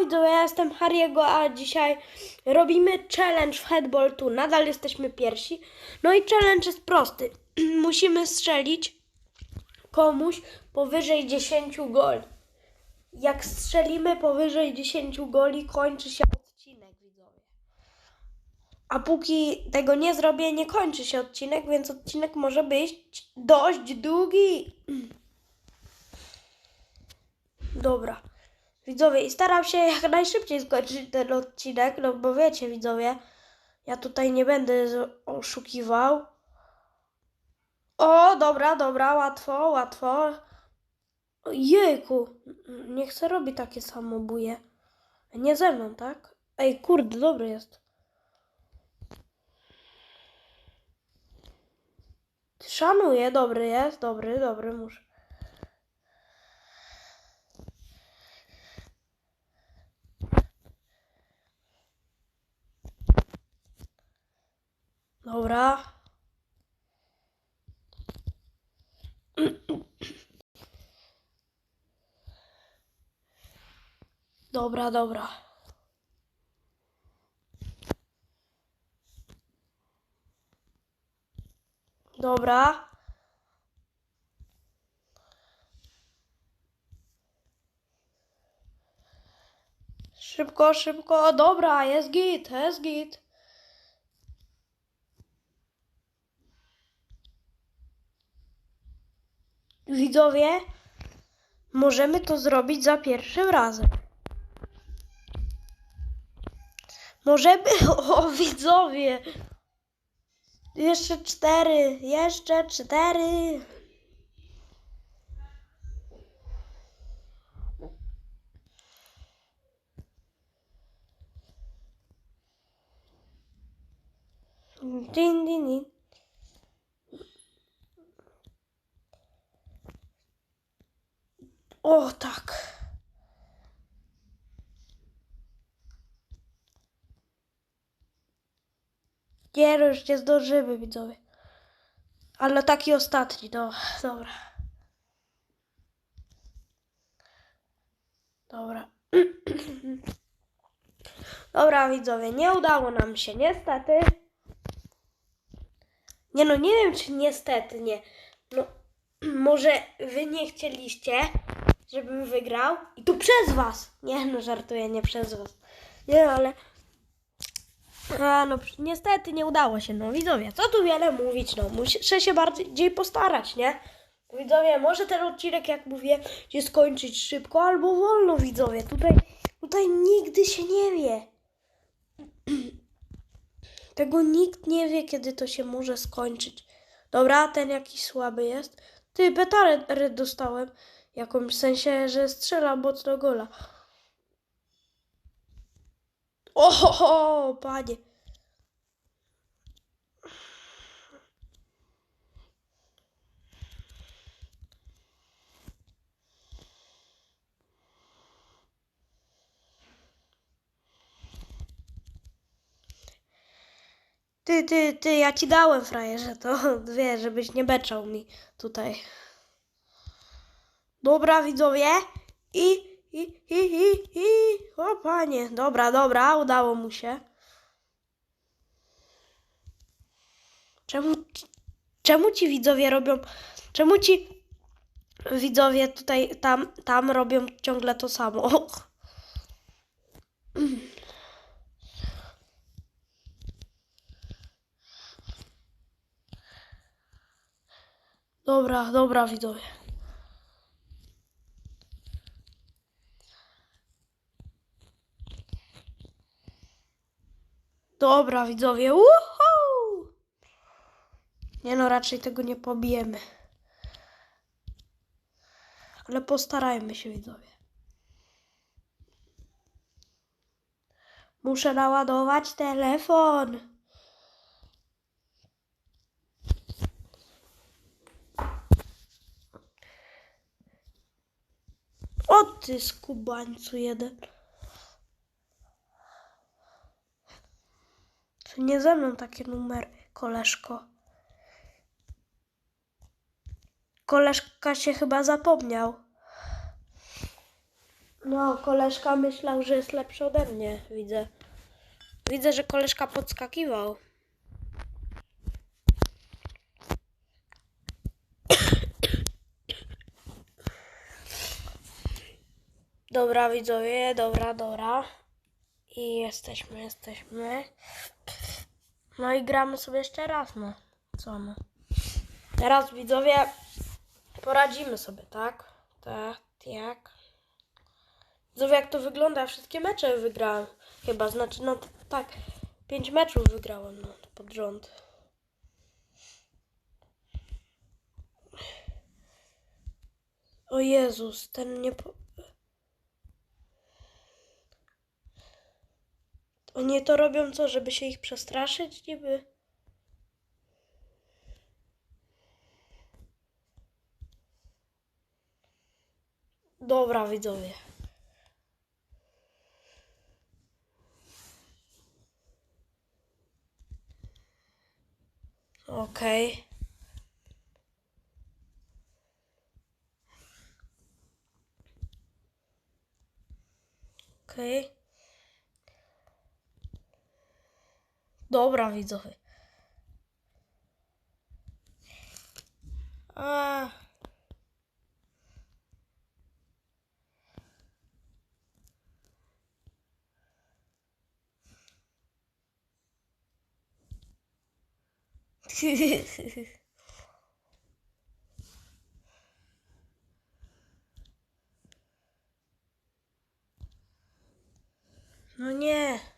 widzowie, ja jestem Harry'ego, a dzisiaj robimy challenge w Headball tu. Nadal jesteśmy pierwsi. No i challenge jest prosty. Musimy strzelić komuś powyżej 10 goli. Jak strzelimy powyżej 10 goli, kończy się odcinek, widzowie. A póki tego nie zrobię, nie kończy się odcinek, więc odcinek może być dość długi. Dobra. Widzowie, i staram się jak najszybciej skończyć ten odcinek, no bo wiecie, widzowie, ja tutaj nie będę oszukiwał. O, dobra, dobra, łatwo, łatwo. Jejku, nie chcę robić takie samobuje. Nie ze mną, tak? Ej, kurde, dobry jest. Szanuję, dobry jest, dobry, dobry, muszę. Dobra. Dobra, dobra. Dobra. Szybko, szybko. Dobra, jest git, jest git. Widzowie, możemy to zrobić za pierwszym razem. Możemy, o widzowie, jeszcze cztery, jeszcze cztery. Din, din, din. O, tak. Nie, no już nie zdążymy, widzowie. Ale taki ostatni, no, dobra. Dobra. Dobra, widzowie, nie udało nam się, niestety. Nie no, nie wiem, czy niestety nie. No, może wy nie chcieliście, żebym wygrał i to przez was. Nie no, żartuję, nie przez was. Nie no, ale... A, no niestety nie udało się, no widzowie, co tu wiele mówić, no muszę się bardziej postarać, nie? Widzowie, może ten odcinek, jak mówię, się skończyć szybko albo wolno, widzowie, tutaj, tutaj nigdy się nie wie. Tego nikt nie wie, kiedy to się może skończyć. Dobra, ten jakiś słaby jest. Ty, petarę dostałem. Jakąś w sensie, że strzela mocno gola. Oho, panie. Ty, ty, ty, ja ci dałem frajerze, to wiesz, żebyś nie beczał mi tutaj. Dobra, widzowie. I, i, i, i, i. O panie, dobra, dobra, udało mu się. Czemu, czemu ci widzowie robią, czemu ci widzowie tutaj, tam, tam robią ciągle to samo? Dobra, dobra, widzowie. Dobra, widzowie. Uhu! Nie no, raczej tego nie pobijemy. Ale postarajmy się, widzowie. Muszę naładować telefon. O ty skubańcu jeden. Nie ze mną takie numery, koleżko. Koleżka się chyba zapomniał. No, koleżka myślał, że jest lepszy ode mnie, widzę. Widzę, że koleżka podskakiwał. Dobra, widzowie, dobra, dobra. I jesteśmy, jesteśmy. No i gramy sobie jeszcze raz, no. Co no. Teraz, widzowie, poradzimy sobie, tak? Tak, jak? Widzowie, jak to wygląda? Wszystkie mecze wygrałem. Chyba, znaczy, no tak. Pięć meczów wygrałem, no, pod rząd. O Jezus, ten nie... Po... Oni to robią co, żeby się ich przestraszyć niby? Dobra, widzowie. Okej. Okej. Dobra, widzowie. A. No nie.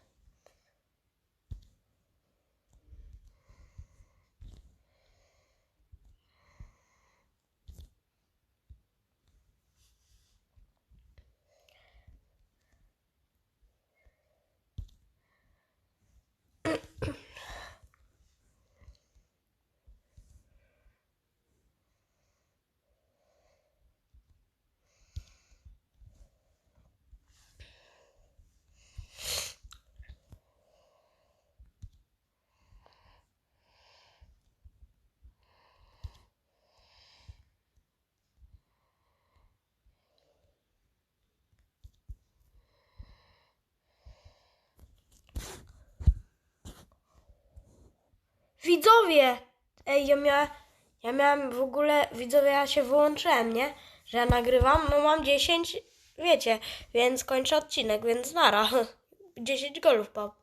Widzowie! Ej, ja miałem, ja miałem w ogóle, widzowie, ja się wyłączyłem, nie? Że ja nagrywam, no mam 10, wiecie, więc kończę odcinek, więc nara. 10 golów, pap.